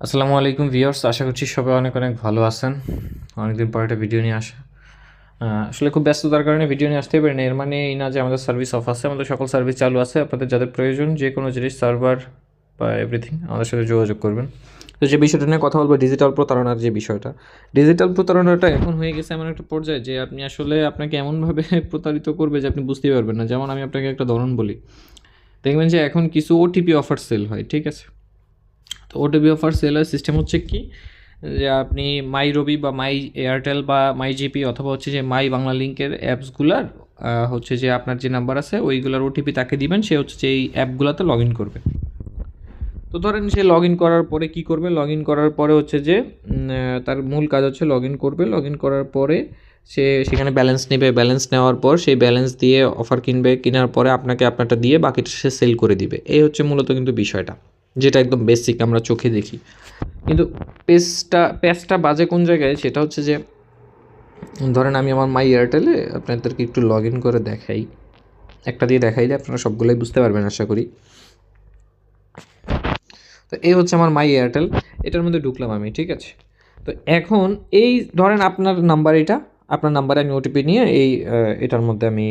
আসসালামু আলাইকুম ভিউয়ার্স, আশা করছি সবাই অনেক অনেক ভালো আছেন। অনেকদিন পর একটা ভিডিও নিয়ে আসা আসলে খুব ব্যস্ততার কারণে ভিডিও নিয়ে আসতে পারিনি। এর মানে এই না যে আমাদের সার্ভিস অফ আছে, আমাদের সকল সার্ভিস চালু আছে। আপনাদের যাদের প্রয়োজন যে কোনো জিনিস সার্ভার বা এভরিথিং আমাদের সাথে যোগাযোগ করবেন। তো যে বিষয়টা নিয়ে কথা বলব ডিজিটাল প্রতারণার যে বিষয়টা। ডিজিটাল প্রতারণাটা এখন হয়ে গেছে এমন একটা পর্যায়ে যে আপনি আসলে আপনাকে এমনভাবে প্রতারিত করবে যে আপনি বুঝতেই পারবেন না। যেমন আমি আপনাকে একটা ধরন বলি। দেখবেন যে এখন কিছু ওটিপি অফার সেল হয়, ঠিক আছে? তো ওটিপি অফার সেলের সিস্টেম হচ্ছে কি? যে আপনি মাই রবি বা মাই এয়ারটেল বা মাই জিপি অথবা হচ্ছে যে মাই বাংলা লিঙ্কের অ্যাপসগুলার হচ্ছে যে আপনার যে নাম্বার আছে, ওইগুলোর ওটিপি তাকে দিবেন, সে হচ্ছে যে এই অ্যাপগুলোতে লগ ইন করবে। তো ধরেন সে লগ ইন করার পরে কি করবে? লগ ইন করার পরে হচ্ছে যে তার মূল কাজ হচ্ছে লগ ইন করবে। লগ ইন করার পরে সে সেখানে ব্যালেন্স নেবে। ব্যালেন্স নেওয়ার পর সেই ব্যালেন্স দিয়ে অফার কিনবে। কেনার পরে আপনাকে আপনারটা দিয়ে বাকিটা সে সেল করে দিবে। এই হচ্ছে মূলত কিন্তু বিষয়টা। যেটা একদম বেসিক আমরা চোখে দেখি। কিন্তু পেজটা পেজটা বাজে কোন জায়গায়? সেটা হচ্ছে যে, ধরেন আমি আমার মাই এয়ারটেলে আপনাদেরকে একটু লগ ইন করে দেখাই। একটা দিয়ে দেখাইলে আপনারা সবগুলোই বুঝতে পারবেন আশা করি। তো এই হচ্ছে আমার মাই এয়ারটেল এটার মধ্যে ঢুকলাম আমি, ঠিক আছে? তো এখন এই, ধরেন আপনার নাম্বার এটা আপনার নাম্বারে আমি ওটিপি নিয়ে এই এটার মধ্যে আমি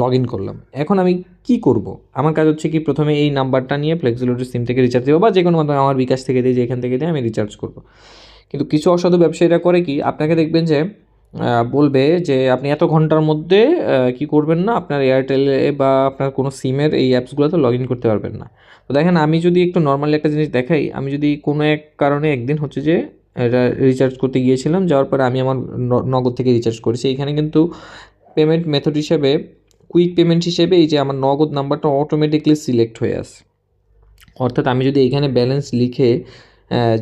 লগ ইন করলাম। এখন আমি কি করব? আমার কাজ হচ্ছে কি প্রথমে এই নাম্বারটা নিয়ে ফ্লেক্সিলিটির সিম থেকে রিচার্জ দেবো বা যে কোনো মাধ্যমে আমার বিকাশ থেকে দিয়ে যে এখান থেকে দিয়ে আমি রিচার্জ করব। কিন্তু কিছু অসাধু ব্যবসায়ীরা করে কি, আপনাকে দেখবেন যে বলবে যে আপনি এত ঘণ্টার মধ্যে কি করবেন না, আপনার এয়ারটেলে বা আপনার কোনো সিমের এই অ্যাপসগুলোতে লগ ইন করতে পারবেন না। তো দেখেন, আমি যদি একটু নর্মালি একটা জিনিস দেখাই, আমি যদি কোনো এক কারণে একদিন হচ্ছে যে এটা রিচার্জ করতে গিয়েছিলাম, যাওয়ার পরে আমি আমার নগদ থেকে রিচার্জ করেছি। এখানে কিন্তু পেমেন্ট মেথড হিসেবে কুইক পেমেন্ট হিসেবে এই যে আমার নগদ নাম্বারটা অটোমেটিকলি সিলেক্ট হয়ে আসে। অর্থাৎ আমি যদি এখানে ব্যালেন্স লিখে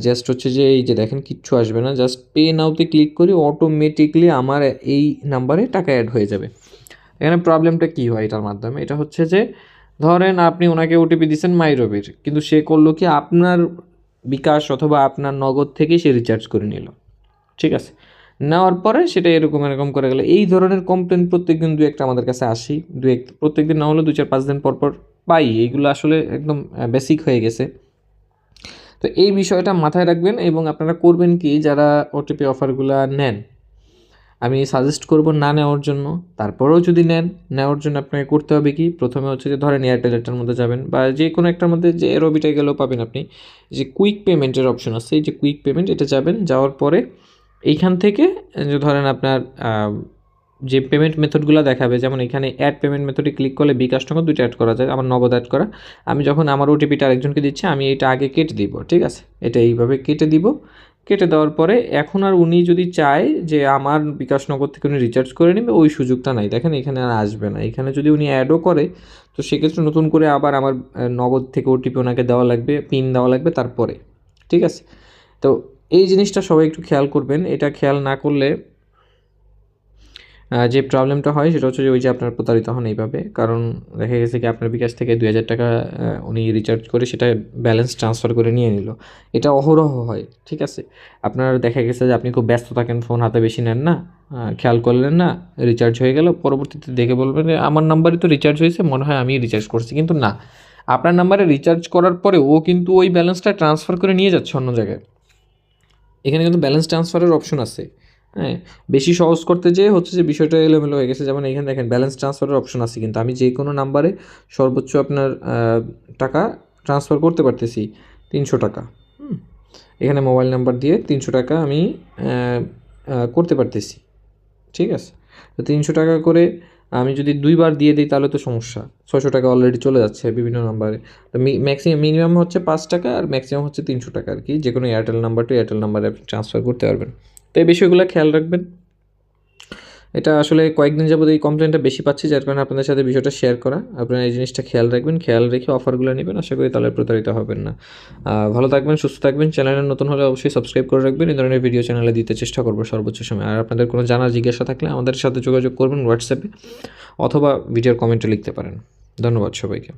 জাস্ট হচ্ছে যে এই যে দেখেন কিচ্ছু আসবে না জাস্ট পে নাওতে ক্লিক করি অটোমেটিকলি আমার এই নাম্বারে টাকা অ্যাড হয়ে যাবে। এখানে প্রবলেমটা কী হয় এটার মাধ্যমে? এটা হচ্ছে যে, ধরেন আপনি ওনাকে ওটিপি দিচ্ছেন মাইরবির, কিন্তু সে করল কি আপনার বিকাশ অথবা আপনার নগদ থেকেই সে রিচার্জ করে নিল। ঠিক আছে? নেওয়ার পরে সেটা এরকম এরকম করে গেলে। এই ধরনের কমপ্লেন প্রত্যেক দিন দু একটা আমাদের কাছে আসি। দু এক প্রত্যেক দিন না হলে দু চার পাঁচ দিন পর পর পাই। এইগুলো আসলে একদম বেসিক হয়ে গেছে। তো এই বিষয়টা মাথায় রাখবেন এবং আপনারা করবেন কি? যারা ওটিপি অফারগুলো নেন আমি সাজেস্ট করব না নেওয়ার জন্য। তারপরেও যদি নেন, নেওয়ার জন্য আপনাকে করতে হবে কি? প্রথমে হচ্ছে যে ধরেন এয়ারটেলটার মধ্যে যাবেন বা যে কোনো একটার মধ্যে যে রবিটাই গেলেও পাবেন আপনি। যে কুইক পেমেন্টের অপশন আছে, এই যে কুইক পেমেন্ট এটা যাবেন, যাওয়ার পরে এইখান থেকে যে ধরেন আপনার যে পেমেন্ট মেথডগুলো দেখাবে, যেমন এখানে অ্যাড পেমেন্ট মেথডে ক্লিক করলে বিকাশ টাকা দুইটা অ্যাড করা যায়, আমার নগদ অ্যাড করা। আমি যখন আমার ওটিপিটা আরেকজনকে দিচ্ছি, আমি এটা আগে কেটে দিব, ঠিক আছে? এটা এইভাবে কেটে দিব। কেটে দেওয়ার পরে এখন আর উনি যদি চায় যে আমার বিকাশ নগর থেকে উনি রিচার্জ করে নেবে, ওই সুযোগটা নাই। দেখেন এখানে আর আসবে না। এখানে যদি উনি অ্যাডও করে, তো সেক্ষেত্রে নতুন করে আবার আমার নগদ থেকে ওটিপি ওনাকে দেওয়া লাগবে পিন দেওয়া লাগবে তারপরে। ঠিক আছে? তো এই জিনিসটা সবাই একটু খেয়াল করবেন। এটা খেয়াল না করলে যে প্রবলেমটা হয়, সেটা হচ্ছে যে ওই যে আপনার প্রতারিত হন এইভাবে। কারণ দেখা গেছে কি, আপনার বিকাশ থেকে দুই হাজার টাকা উনি রিচার্জ করে সেটা ব্যালেন্স ট্রান্সফার করে নিয়ে নিল। এটা অহরহ হয়, ঠিক আছে? আপনার দেখা গেছে যে আপনি খুব ব্যস্ত থাকেন ফোন হাতে বেশি নেন না খেয়াল করলেন না রিচার্জ হয়ে গেল। পরবর্তীতে দেখে বলবেন আমার নাম্বারে তো রিচার্জ হয়েছে, মনে হয় আমি রিচার্জ করছি। কিন্তু না, আপনার নাম্বারে রিচার্জ করার পরে ও কিন্তু ওই ব্যালেন্সটা ট্রান্সফার করে নিয়ে যাচ্ছে অন্য জায়গায়। এখানে কিন্তু ব্যালেন্স ট্রান্সফারের অপশন আছে। হ্যাঁ বেশি সহজ করতে যেয়ে হচ্ছে যে বিষয়টা এলোমেলো হয়ে গেছে। যেমন এখানে দেখেন ব্যালেন্স ট্রান্সফারের অপশন আছে কিন্তু। আমি যে কোনো নাম্বারে সর্বোচ্চ আপনার টাকা ট্রান্সফার করতে পারতেছি তিনশো টাকা। এখানে মোবাইল নাম্বার দিয়ে তিনশো টাকা আমি করতে পারতেছি। ঠিক আছে? তো তিনশো টাকা করে আমি যদি দুইবার দিয়ে দিই তাহলে তো সমস্যা। ছয়শো টাকা অলরেডি চলে যাচ্ছে বিভিন্ন নাম্বারে তো ম্যাক্সিমাম মিনিমাম হচ্ছে পাঁচ টাকা আর ম্যাক্সিমাম হচ্ছে তিনশো টাকা আর কি। যে কোনো এয়ারটেল নাম্বার টু এয়ারটেল নাম্বারে আপনি ট্রান্সফার করতে পারবেন। তো এই বিষয়গুলো খেয়াল রাখবেন। এটা আসলে কয়েকদিন যাবত এই কমপ্লেনটা বেশি পাচ্ছি, যার কারণে আপনাদের সাথে বিষয়টা শেয়ার করা। আপনারা এই জিনিসটা খেয়াল রাখবেন, খেয়াল রেখে অফারগুলো নেবেন, আশা করি তাহলে প্রতারিত হবেন না। ভালো থাকবেন, সুস্থ থাকবেন চ্যানেলে নতুন হলে অবশ্যই সাবস্ক্রাইব করে রাখবেন। এই ধরনের ভিডিও চ্যানেলে দিতে চেষ্টা করব সর্বোচ্চ সময়। আর আপনাদের কোনো জানার জিজ্ঞাসা থাকলে আমাদের সাথে যোগাযোগ করবেন হোয়াটসঅ্যাপে অথবা ভিডিওর কমেন্টে লিখতে পারেন। ধন্যবাদ সবাইকে।